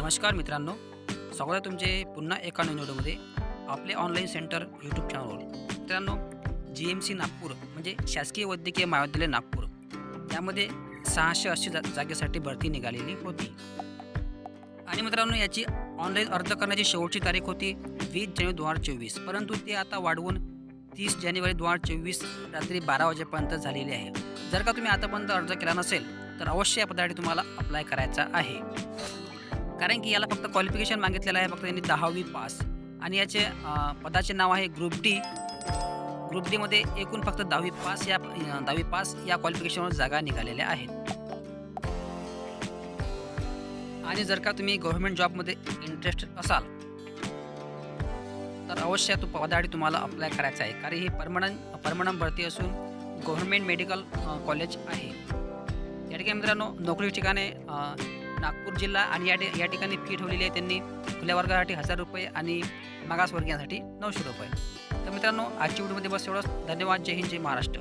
नमस्कार मित्रांनो. स्वागत आहे तुमचे पुन्हा एका नवीन व्हिडिओमध्ये आपले ऑनलाईन सेंटर यूट्यूब चॅनलवर मित्रांनो जी एम सी नागपूर म्हणजे शासकीय वैद्यकीय महाविद्यालय नागपूर यामध्ये सहाशे अस्सी जा जागेसाठी भरती निघालेली होती. आणि मित्रांनो याची ऑनलाईन अर्ज करण्याची शेवटची तारीख होती वीस जानेवारी दोन हजार चोवीस परंतु ते आता वाढवून तीस जानेवारी दोन हजार चोवीस रात्री बारा वाजेपर्यंत झालेली आहे. जर का तुम्ही आतापर्यंत अर्ज केला नसेल तर अवश्य या पदासाठी तुम्हाला अप्लाय करायचा आहे. कारण की याला फक्त क्वालिफिकेशन मागितलेलं आहे फक्त यांनी दहावी पास आणि याचे पदाचे नाव आहे ग्रुप डी ग्रुप डीमध्ये एकूण फक्त दहावी पास या दहावी पास या क्वालिफिकेशनवर जागा निघालेल्या आहेत. आणि जर का तुम्ही गव्हर्नमेंट जॉबमध्ये इंटरेस्टेड असाल तर अवश्य तो पदासाठी तुम्हाला अप्लाय करायचा आहे. कारण ही परमनंट परमनंट भरती असून गव्हर्नमेंट मेडिकल कॉलेज आहे. या ठिकाणी मित्रांनो नोकरी ठिकाणे नागपूर जिल्हा आणि या या ठिकाणी फी ठेवलेली आहे त्यांनी. खुल्या वर्गासाठी हजार रुपये आणि मागासवर्गीयांसाठी नऊशे रुपये. तर मित्रांनो आजच्या व्हिडिओमध्ये बस एवढंच. धन्यवाद. जय हिंद जय महाराष्ट्र.